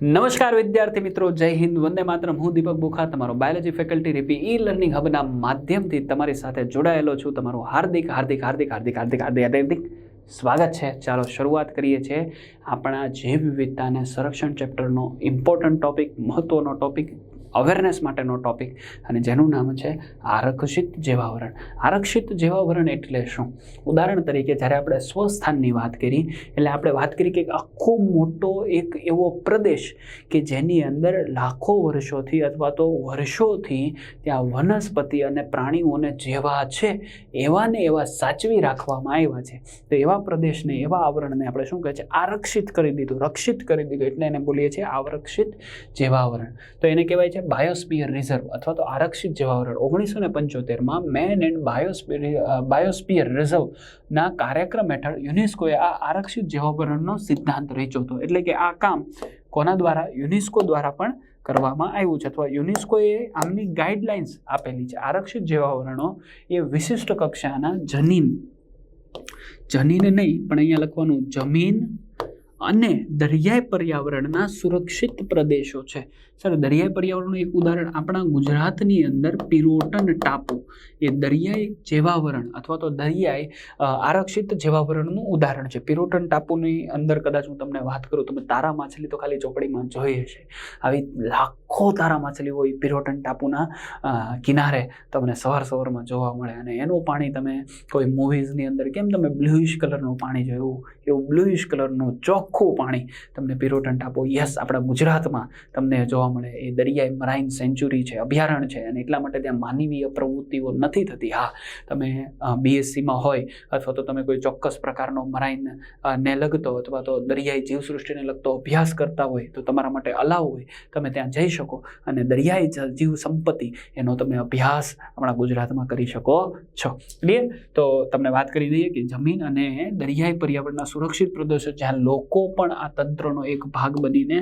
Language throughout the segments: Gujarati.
નમસ્કાર વિદ્યાર્થી મિત્રો, જય હિન્દ. વંદે માતરમ. હું દીપક બુખા, તમારો બાયોલોજી ફેકલ્ટી રીપી ઈ લર્નિંગ હબના માધ્યમથી તમારી સાથે જોડાયેલો છું. તમારું હાર્દિક હાર્દિક હાર્દિક હાર્દિક હાર્દિક હાર્દિક હાર્દિક સ્વાગત છે. ચાલો શરૂઆત કરીએ છીએ આપણા જૈવ વિવિધતાને સંરક્ષણ ચેપ્ટરનો ઇમ્પોર્ટન્ટ ટોપિક મહત્ત્વનો ટોપિક અવેરનેસ માટેનો ટોપિક અને જેનું નામ છે આરક્ષિત જેવાવરણ. આરક્ષિત જેવાવરણ એટલે શું? ઉદાહરણ તરીકે જ્યારે આપણે સ્વસ્થાનની વાત કરી, એટલે આપણે વાત કરી કે આખો મોટો એક એવો પ્રદેશ કે જેની અંદર લાખો વર્ષોથી અથવા તો વર્ષોથી ત્યાં વનસ્પતિ અને પ્રાણીઓને જેવા છે એવા ને એવા સાચવી રાખવામાં આવ્યા છે. તો એવા પ્રદેશને, એવા આવરણને આપણે શું કહે છે? આરક્ષિત કરી દીધું. રક્ષિત કરી દીધું. એટલે એને બોલીએ છીએ આવરક્ષિત જેવાવરણ. તો એને કહેવાય છે બાયોસ્પિયર રિઝર્વ અથવા તો આરક્ષિત જેવાવરણ ઓગણીસો ને પંચોતેરમાં મેન એન્ડ બાયોસ્પિયર બાયોસ્પિયર રિઝર્વના કાર્યક્રમ હેઠળ યુનેસ્કોએ આ આરક્ષિત જેવાવરણનો સિદ્ધાંત રચ્યો હતો. એટલે કે આ કામ કોના દ્વારા? યુનેસ્કો દ્વારા પણ કરવામાં આવ્યું છે. અથવા યુનેસ્કોએ આમની ગાઈડલાઇન્સ આપેલી છે. આરક્ષિત જવાહરણો એ વિશિષ્ટ કક્ષાના જનીન. જનીન નહીં, પણ અહીંયા લખવાનું જમીન અને દરિયાઈ પર્યાવરણના સુરક્ષિત પ્રદેશો છે. સર દરિયાઈ પર્યાવરણનું એક ઉદાહરણ. આપણા ગુજરાતની અંદર પિરોટન ટાપુ એ દરિયાઈ જેવાવરણ અથવા તો દરિયાઈ આરક્ષિત જેવાવરણનું ઉદાહરણ છે. પિરોટન ટાપુની અંદર કદાચ હું તમને વાત કરું, તમે તારા માછલી તો ખાલી ચોપડીમાં જોઈ હશે. આવી લાખો તારા માછલી હોય પિરોટન ટાપુના કિનારે તમને સવાર સવારમાં જોવા મળે અને એનું પાણી તમે કોઈ મૂવીઝની અંદર કેમ તમે બ્લુઇશ કલરનું પાણી જોયું? એવું બ્લુઇશ કલરનું ચોખ્ખું પાણી તમને પિરોટન ટાપુ યસ આપણા ગુજરાતમાં તમને જોવા મળે. એ દરિયાઈ મરાઇન સેન્ચુરી છે, અભયારણ્ય છે અને એટલા માટે ત્યાં માનવીય પ્રવૃત્તિઓ નથી થતી. હા, તમે બીએસસીમાં હોય અથવા તો તમે કોઈ ચોક્કસ પ્રકારનો મરાઇન ને લગતો અથવા તો દરિયાઈ જીવસૃષ્ટિને લગતો અભ્યાસ કરતા હોય તો તમારા માટે અલાવ હોય, તમે ત્યાં જઈ શકો અને દરિયાઈ જીવ સંપત્તિ એનો તમે અભ્યાસ આપણા ગુજરાતમાં કરી શકો છો. ક્લિયર તો તમને વાત કરી દઈએ કે જમીન અને દરિયાઈ પર્યાવરણના સુરક્ષિત પ્રદેશો જ્યાં લોકો પણ આ તંત્રનો એક ભાગ બનીને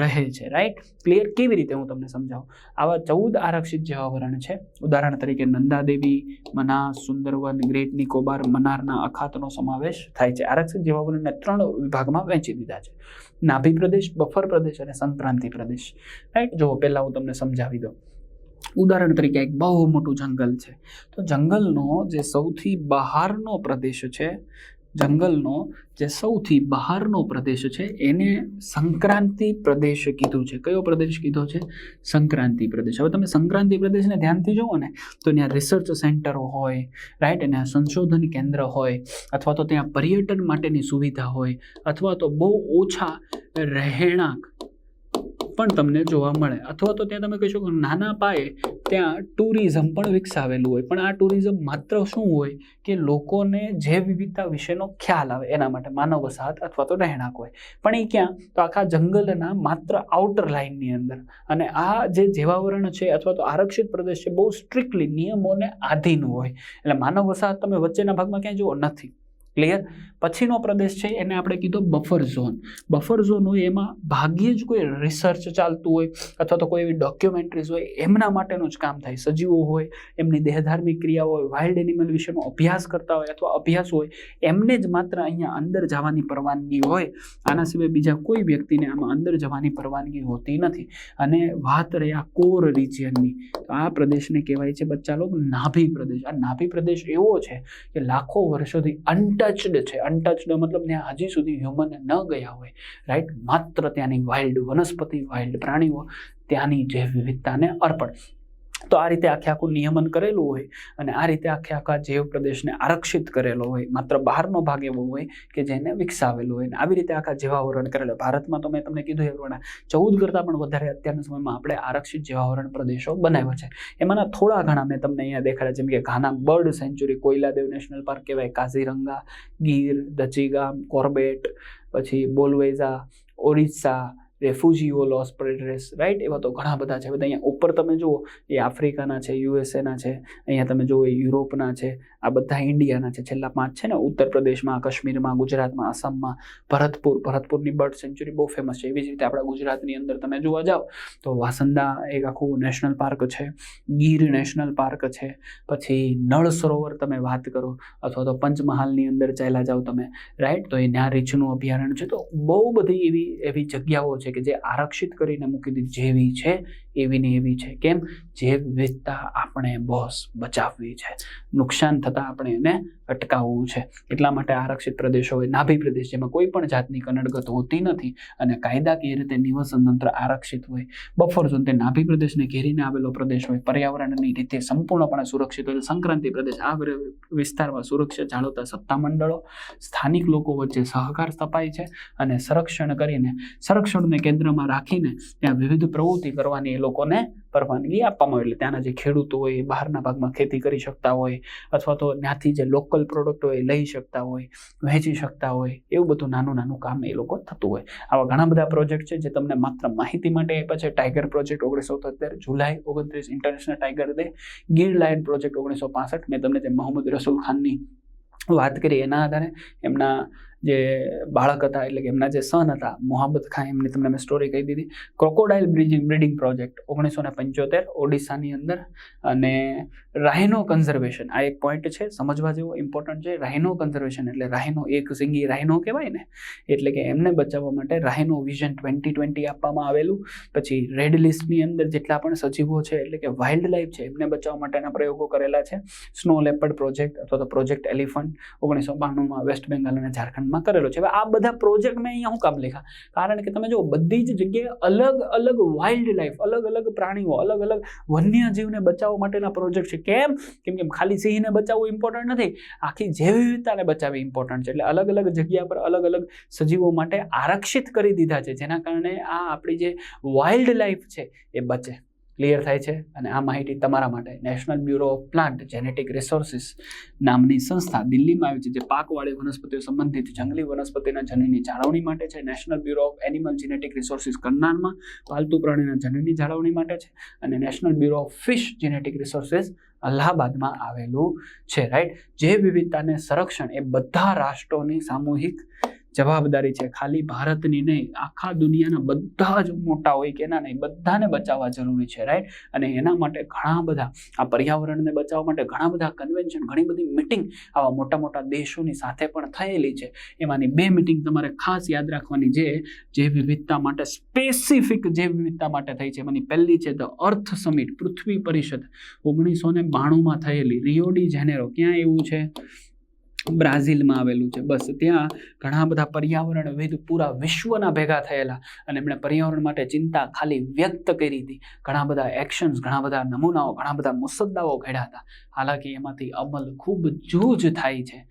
રહે છે. રાઈટ ક્લિયર કેવી રીતે હું તમને સમજાવું? આવા ચૌદ આરક્ષિત જેવાવરણ છે. ઉદાહરણ તરીકે નંદાદેવી મનાસ સુંદરવન, ગ્રેટ નિકોબાર, મનારના અખાતનો સમાવેશ થાય છે. આરક્ષિત જેવાવરણને ત્રણ વિભાગમાં વહેંચી દીધા છે. નાભી પ્રદેશ, બફર પ્રદેશ અને સંક્રાંતિ પ્રદેશ. રાઈટ જો પહેલાં હું તમને સમજાવી દઉં. ઉદાહરણ તરીકે એક બહુ મોટું જંગલ છે. તો જંગલનો જે સૌથી બહારનો પ્રદેશ છે જંગલનો જે સૌથી બહારનો પ્રદેશ છે, એને સંક્રાંતિ પ્રદેશ કીધું છે. કયો પ્રદેશ કીધો છે? સંક્રાંતિ પ્રદેશ. હવે તમે સંક્રાંતિ પ્રદેશને ધ્યાનથી જુઓ ને, તો ત્યાં રિસર્ચ સેન્ટરો હોય રાઈટ અને સંશોધન કેન્દ્ર હોય, અથવા તો ત્યાં પર્યટન માટેની સુવિધા હોય, અથવા તો બહુ ઓછા રહેણાંક પણ તમને જોવા મળે. અથવા તો ત્યાં તમે કહી શકો નાના પાયે ત્યાં ટુરિઝમ પણ વિકસાવેલું હોય. પણ આ ટુરિઝમ માત્ર શું હોય કે લોકોને જૈવ વિવિધતા વિશેનો ખ્યાલ આવે, એના માટે માનવ વસાહત અથવા તો રહેણાંક હોય. પણ એ ક્યાં? તો આખા જંગલના માત્ર આઉટર લાઇનની અંદર. અને આ જે જેવાવરણ છે અથવા તો આરક્ષિત પ્રદેશ છે, બહુ સ્ટ્રિક્ટલી નિયમોને આધીન હોય. એટલે માનવ વસાહત તમે વચ્ચેના ભાગમાં ક્યાંય જુઓ નથી. ક્લિયર પછીનો પ્રદેશ છે એને આપણે કીધો બફર ઝોન બફર ઝોન હોય એમાં ભાગ્યે જ કોઈ રિસર્ચ ચાલતું હોય અથવા તો કોઈ એવી ડોક્યુમેન્ટરીઝ હોય, એમના માટેનું જ કામ થાય. સજીવો હોય, એમની દેહધાર્મિક ક્રિયાઓ હોય વાઇલ્ડ એનિમલ વિશેનો અભ્યાસ કરતા હોય અથવા અભ્યાસ હોય, એમને જ માત્ર અહીંયા અંદર જવાની પરવાનગી હોય. આના સિવાય બીજા કોઈ વ્યક્તિને આમાં અંદર જવાની પરવાનગી હોતી નથી. અને વાત રહી આ કોર રિજિયનની. તો આ પ્રદેશને કહેવાય છે બચ્ચા લોકો નાભી પ્રદેશ. આ નાભી પ્રદેશ એવો છે કે લાખો વર્ષોથી અનટચડ છે અનટચડ મતલબ ત્યાં હજી સુધી હ્યુમન ન ગયા હોય. રાઈટ માત્ર ત્યાંની વાઇલ્ડ વનસ્પતિ વાઇલ્ડ પ્રાણીઓ ત્યાંની જે વિવિધતાને અર્પણ. તો આ રીતે આખે આખું નિયમન કરેલું હોય અને આ રીતે આખે આખા જૈવ પ્રદેશને આરક્ષિત કરેલો હોય, માત્ર બહારનો ભાગ એવો હોય કે જેને વિકસાવેલો હોય. અને આવી રીતે આખા જેવાવરણ કરેલો. ભારતમાં તો મેં તમને કીધું એ ચૌદ કરતાં પણ વધારે અત્યારના સમયમાં આપણે આરક્ષિત જેવાવરણ પ્રદેશો બનાવ્યા છે. એમાંના થોડા ઘણા મેં તમને અહીંયા દેખાડ્યા, જેમ કે Ghana bird sanctuary, Keoladeo national park કહેવાય, કાઝીરંગા, ગીર, દચીગામ, કોર્બેટ, પછી બોલવેઝા, ઓરિસ્સા રેફ્યુજીઓ, લોસ પ્રેડરેસ રાઈટ એવા તો ઘણા બધા છે. બધા અહીંયા ઉપર તમે જુઓ, એ આફ્રિકાના છે, યુએસએના છે, અહીંયા તમે જુઓ, એ યુરોપના છે. આ બધા ઇન્ડિયાના છે. છેલ્લા પાંચ છે ને ઉત્તર પ્રદેશમાં કાશ્મીરમાં, ગુજરાતમાં, આસામમાં, ભરતપુર. ભરતપુરની બર્ડ સેન્ચુરી બહુ ફેમસ છે. એવી જ રીતે આપણા ગુજરાતની અંદર તમે જોવા જાઓ તો વાસંદા એક આખું નેશનલ પાર્ક છે. ગીર નેશનલ પાર્ક છે. પછી નળ સરોવર તમે વાત કરો અથવા તો પંચમહાલની અંદર ચાલ્યા જાઓ તમે રાઈટ તો એ ત્યાં રીછનું અભયારણ્ય છે. તો બહુ બધી એવી એવી જગ્યાઓ છે કે જે આરક્ષિત કરીને મૂકી દીધી જેવી છે. એવી ને એવી છે. કેમ? જે વિવિધતા આપણે બોસ બચાવવી છે. નુકસાન થતાં આપણે એને અટકાવવું છે. એટલા માટે આરક્ષિત પ્રદેશો હોય, નાભી પ્રદેશ જેમાં કોઈ પણ જાતની કનડગત હોતી નથી અને કાયદાકીય રીતે નિવસન તંત્ર આરક્ષિત હોય. બફર ઝોન તે નાભી પ્રદેશને ઘેરીને આવેલો પ્રદેશ હોય. પર્યાવરણની રીતે સંપૂર્ણપણે સુરક્ષિત હોય. સંક્રાંતિ પ્રદેશ આ વિસ્તારમાં સુરક્ષા જાળવતા સત્તામંડળો, સ્થાનિક લોકો વચ્ચે સહકાર સ્થપાય છે અને સંરક્ષણ કરીને, સંરક્ષણને કેન્દ્રમાં રાખીને ત્યાં વિવિધ પ્રવૃત્તિ કરવાની લોકોને પરવાનગી આપવામાં આવે. એટલે ત્યાંના જે ખેડૂતો હોય બહારના ભાગમાં ખેતી કરી શકતા હોય, અથવા તો ત્યાંથી જે લોકલ પ્રોડક્ટ હોય લઈ શકતા હોય વહેંચી શકતા હોય, એવું બધું નાનું નાનું કામ એ લોકો થતું હોય. આવા ઘણા બધા પ્રોજેક્ટ છે જે તમને માત્ર માહિતી માટે આપ્યા છે. ટાઈગર પ્રોજેક્ટ ઓગણીસો તોતેર જુલાઈ ઓગણત્રીસ international tiger day Gir lion project ઓગણીસો પાસઠ. મેં તમને જે મોહમ્મદ રસુલ ખાનની વાત કરી એના આધારે એમના જે બાળક હતા એટલે કે એમના જે સન હતા મોહબ્બત ખાન, એમની તમને મેં સ્ટોરી કહી દીધી. ક્રોકોડાઇલ બ્રિજિંગ બ્રિડિંગ પ્રોજેક્ટ ઓગણીસો ને પંચોતેર, ઓડિશાની અંદર. અને રાહિનો કન્ઝર્વેશન આ એક પોઈન્ટ છે, સમજવા જેવો ઇમ્પોર્ટન્ટ છે. રાહિનો કન્ઝર્વેશન એટલે રાહિનો એક સિંગી રાહિનો કહેવાય ને? એટલે કે એમને બચાવવા માટે રાહિનો વિઝન ટ્વેન્ટી ટ્વેન્ટી આપવામાં આવેલું. પછી રેડ લિસ્ટની અંદર જેટલા પણ સજીવો છે, એટલે કે વાઇલ્ડ લાઈફ છે, એમને બચાવવા માટેના પ્રયોગો કરેલા છે. સ્નો લેપર્ડ પ્રોજેક્ટ અથવા તો પ્રોજેક્ટ એલિફન્ટ ઓગણીસો બાણુંમાં વેસ્ટ બેંગાલ અને ઝારખંડમાં કરેલો છે. હવે આ બધા પ્રોજેક્ટ મેં અહીંયા હું કામ લખ્યા? કારણ કે તમે જો બધી જ જગ્યાએ અલગ અલગ વાઇલ્ડ લાઈફ અલગ અલગ પ્રાણીઓ, અલગ અલગ વન્યજીવને બચાવવા માટેના પ્રોજેક્ટ છે. કેમ? કેમ કે ખાલી સિંહને બચાવવું ઇમ્પોર્ટન્ટ નથી. આખી જૈવ વિવિધતાને બચાવવી ઇમ્પોર્ટન્ટ છે. એટલે અલગ અલગ જગ્યા પર અલગ અલગ સજીવો માટે આરક્ષિત કરી દીધા છે. જેના કારણે આ આપણી જે વાઇલ્ડ લાઈફ છે, એ બચે. ક્લિયર થાય છે અને આ માહિતી તમારા માટે national bureau of plant genetic resources નામની સંસ્થા દિલ્હીમાં આવી છે, જે પાકવાળી વનસ્પતિઓ સંબંધિત જંગલી વનસ્પતિના જનની જાળવણી માટે છે. National bureau of animal genetic resources કરનારમાં પાલતુ પ્રાણીના જનની જાળવણી માટે છે અને national bureau of fish genetic resources અલ્હાબાદમાં આવેલું છે, રાઈટ? જે વિવિધતાને સંરક્ષણ એ બધા રાષ્ટ્રોની સામૂહિક જવાબદારી છે. ખાલી ભારતની નહીં, આખા દુનિયાના બધા જ મોટા હોય કે એના નહીં, બધાને બચાવવા જરૂરી છે રાઈટ અને એના માટે ઘણા બધા, આ પર્યાવરણને બચાવવા માટે ઘણા બધા કન્વેન્શન ઘણી બધી મિટિંગ આવા મોટા મોટા દેશોની સાથે પણ થયેલી છે. એમાંની બે મિટિંગ તમારે ખાસ યાદ રાખવાની જે વિવિધતા માટે સ્પેસિફિક જે વિવિધતા માટે થઈ છે. એમાંની પહેલી છે ધ અર્થ સમિટ પૃથ્વી પરિષદ ઓગણીસો ને બાણુંમાં થયેલી. રિયોડી જેનેરો ક્યાં એવું છે? બ્રાઝિલમાં આવેલું છે. બસ, ત્યાં ઘણા બધા પર્યાવરણવિદ પૂરા વિશ્વના ભેગા થયેલા અને એમણે પર્યાવરણ માટે ચિંતા ખાલી વ્યક્ત કરી હતી. ઘણા બધા એક્શન્સ ઘણા બધા નમૂનાઓ, ઘણા બધા મુસદ્દાઓ ઘડ્યા હતા. હાલાકી એમાંથી અમલ ખૂબ જૂજ થાય છે.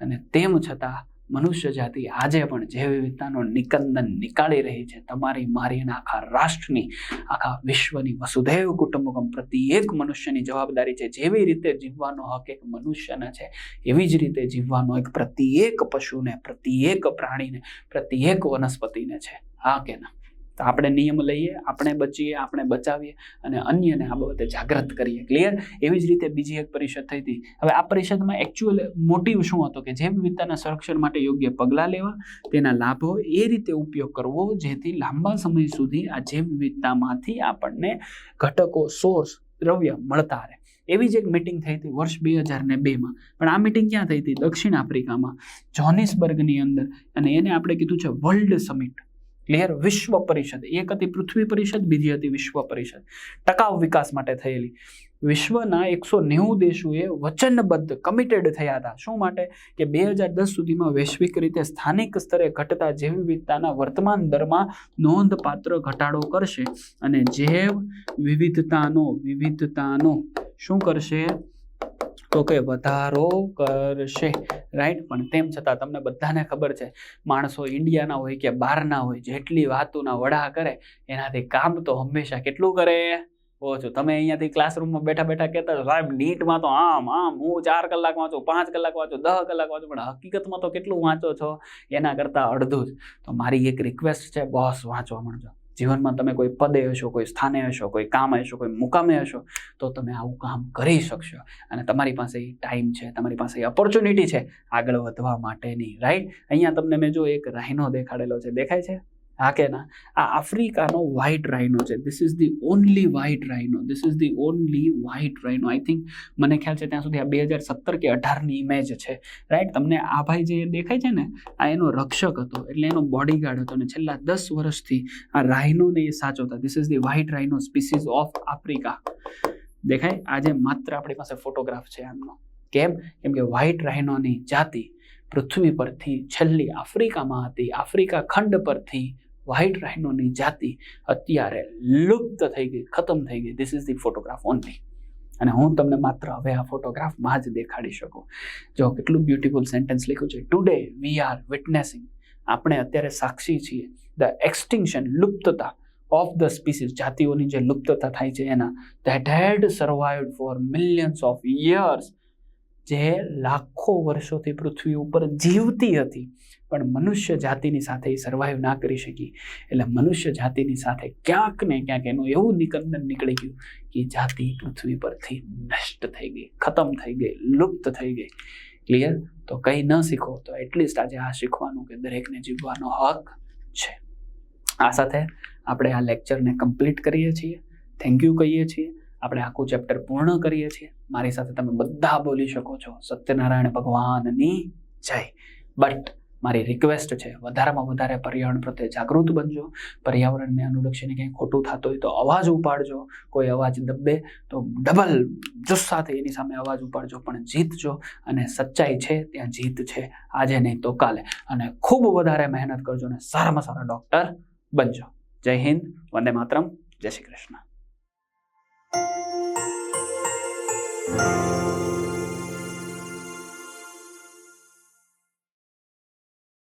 અને તેમ છતાં મનુષ્ય જાતિ આજે પણ જૈવ વિવિધતાનો નિકંદન નીકાળી રહી છે. તમારી, મારી અને આખા રાષ્ટ્રની, આખા વિશ્વની વસુધૈવ કુટુંબકમ પ્રત્યેક મનુષ્યની જવાબદારી છે. જેવી રીતે જીવવાનો હક એક મનુષ્યને છે, એવી જ રીતે જીવવાનો એક પ્રત્યેક પશુને, પ્રત્યેક પ્રાણીને, પ્રત્યેક વનસ્પતિને છે. હા કે ના? આપણે નિયમ લઈએ, આપણે બચીએ, આપણે બચાવીએ અને અન્યને આ બાબતે જાગૃત કરીએ. ક્લિયર એવી જ રીતે બીજી એક પરિષદ થઈ હતી. હવે આ પરિષદમાં એકચ્યુઅલ મોટિવ શું હતો કે જૈવ વિવિધતાના સંરક્ષણ માટે યોગ્ય પગલાં લેવા, તેના લાભો એ રીતે ઉપયોગ કરવો જેથી લાંબા સમય સુધી આ જૈવ વિવિધતામાંથી આપણને ઘટકો સોર્સ દ્રવ્ય મળતા રહે. એવી જ એક મિટિંગ થઈ હતી વર્ષ બે હજાર ને બેમાં પણ આ મિટિંગ ક્યાં થઈ હતી? દક્ષિણ આફ્રિકામાં. જોનિસબર્ગની અંદર. અને એને આપણે કીધું છે વર્લ્ડ સમિટ ક્લિયર વિશ્વ પરિષદ, એક હતી પૃથ્વી પરિષદ, બીજી હતી વિશ્વ પરિષદ. ટકાઉ વિકાસ માટે થયેલી. વિશ્વના એકસો નેવું દેશોએ વચનબદ્ધ કમિટેડ થયા હતા. શું માટે? કે બે હજાર દસ સુધીમાં વૈશ્વિક રીતે સ્થાનિક સ્તરે ઘટતા જૈવ વિવિધતાના વર્તમાન દરમાં નોંધપાત્ર ઘટાડો કરશે. અને જૈવ વિવિધતાનો વિવિધતાનો શું કરશે? તો કે વધારો કરશે. રાઈટ પણ તેમ છતાં તમને બધાને ખબર છે માણસો ઇન્ડિયાના હોય કે બહારના હોય જેટલી વાતોના વડા કરે એનાથી કામ તો હંમેશા કેટલું કરે? ઓછું તમે અહીંયાથી ક્લાસરૂમમાં બેઠા બેઠા કહેતા છો, સાહેબ નીટમાં તો આમ આમ હું ચાર કલાક વાંચું પાંચ કલાક વાંચું દસ કલાક વાંચું પણ હકીકતમાં તો કેટલું વાંચો છો? એના કરતાં અડધું જ. તો મારી એક રિક્વેસ્ટ છે બોસ વાંચવા માંડજો. જીવનમાં તમે કોઈ પદે હશો, કોઈ સ્થાને હશો, કોઈ કામ હશો, કોઈ મુકામે હશો, તો તમે આવું કામ કરી શકશો. અને તમારી પાસે એ ટાઈમ છે, તમારી પાસે એ ઓપોર્ચ્યુનિટી છે આગળ વધવા માટેની રાઈટ અહીંયા તમને મેં જો એક રાહીનો દેખાડેલો છે, દેખાય છે? હા કે ના, આ આફ્રિકાનો વ્હાઇટ રાઇનો છે. This is the only white rhino this is the only white rhino I think મને ખ્યાલ છે ત્યાં સુધી આ બે હજાર સત્તર કે અઢારની ઇમેજ છે. રાઈટ તમને આ ભાઈ જે દેખાય છે ને, આ એનો રક્ષક હતો, એટલે એનો બોડીગાર્ડ હતો અને છેલ્લા દસ વર્ષથી આ રાઇનોને એ સાચવતા. This is the white rhino species of Africa દેખાય? આજે માત્ર આપણી પાસે ફોટોગ્રાફ છે આમનો. કેમ? કેમ કે વ્હાઇટ રાઇનોની જાતિ પૃથ્વી પરથી છેલ્લી આફ્રિકામાં હતી. આફ્રિકા ખંડ પરથી વ્હાઇટ રાઇનોની જાતિ અત્યારે લુપ્ત થઈ ગઈ, ખતમ થઈ ગઈ. This is the photograph only અને હું તમને માત્ર હવે આ ફોટોગ્રાફમાં જ દેખાડી શકું. જો કેટલું બ્યુટિફુલ સેન્ટેન્સ લખ્યું છે. ટુડે વી આર વિટનેસિંગ આપણે અત્યારે સાક્ષી છીએ. ધ એક્સટિંક્શન લુપ્તતા ઓફ ધ સ્પીસીસ જાતિઓની જે લુપ્તતા થાય છે એના. That had survived for millions of years જે લાખો વર્ષોથી પૃથ્વી ઉપર જીવતી હતી. પણ મનુષ્ય જાતિની સાથે એ સર્વાઈવ ના કરી શકી. એટલે મનુષ્ય જાતિની સાથે ક્યાંક ને ક્યાંક એનું એવું નિકંદન નીકળી ગયું કે જાતિ પૃથ્વી પરથી નષ્ટ થઈ ગઈ, ખતમ થઈ ગઈ, લુપ્ત થઈ ગઈ. ક્લિયર તો કંઈ ન શીખો, તો એટલીસ્ટ આજે આ શીખવાનું કે દરેકને જીવવાનો હક છે. આ સાથે આપણે આ લેક્ચરને કમ્પ્લીટ કરીએ છીએ. થેન્ક યુ કહીએ છીએ. આપણે આખું ચેપ્ટર પૂર્ણ કરીએ છીએ. મારી સાથે તમે બધા બોલી શકો છો, સત્યનારાયણ ભગવાનની જય. બટ મારી રિક્વેસ્ટ છે, વધારેમાં વધારે પર્યાવરણ પ્રત્યે જાગૃત બનજો. પર્યાવરણને અનુલક્ષીને કંઈ ખોટું થતું હોય તો અવાજ ઉપાડજો. કોઈ અવાજ દબે તો ડબલ જુસ્સાથી એની સામે અવાજ ઉપાડજો, પણ જીતજો. અને સચ્ચાઈ છે, ત્યાં જીત છે. આજે નહીં તો કાલે. અને ખૂબ વધારે મહેનત કરજો અને સારામાં સારા ડૉક્ટર બનજો. જય હિન્દ, વંદે માતરમ, જય શ્રી કૃષ્ણ. Thank you.